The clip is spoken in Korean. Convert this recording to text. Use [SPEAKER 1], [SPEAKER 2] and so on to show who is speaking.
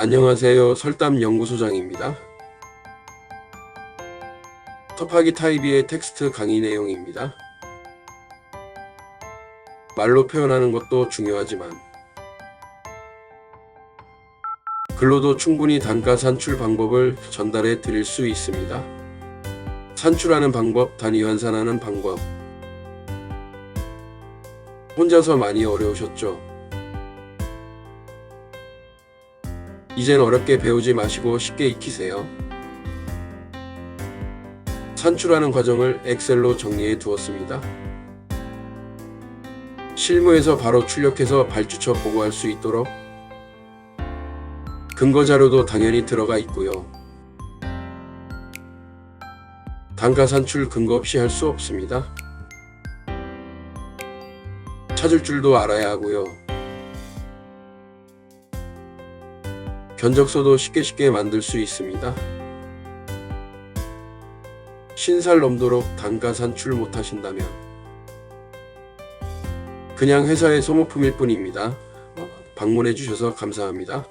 [SPEAKER 1] 안녕하세요. 설담 연구소장입니다. 터파기 타이비의 텍스트 강의 내용입니다. 말로 표현하는 것도 중요하지만 글로도 충분히 단가 산출 방법을 전달해 드릴 수 있습니다. 산출하는 방법, 단위 환산하는 방법. 혼자서 많이 어려우셨죠? 이젠 어렵게 배우지 마시고 쉽게 익히세요. 산출하는 과정을 엑셀로 정리해 두었습니다. 실무에서 바로 출력해서 발주처 보고할 수 있도록 근거 자료도 당연히 들어가 있고요. 단가 산출 근거 없이 할 수 없습니다. 찾을 줄도 알아야 하고요. 견적서도 쉽게 쉽게 만들 수 있습니다. 신살 넘도록 단가 산출 못하신다면 그냥 회사의 소모품일 뿐입니다. 방문해 주셔서 감사합니다.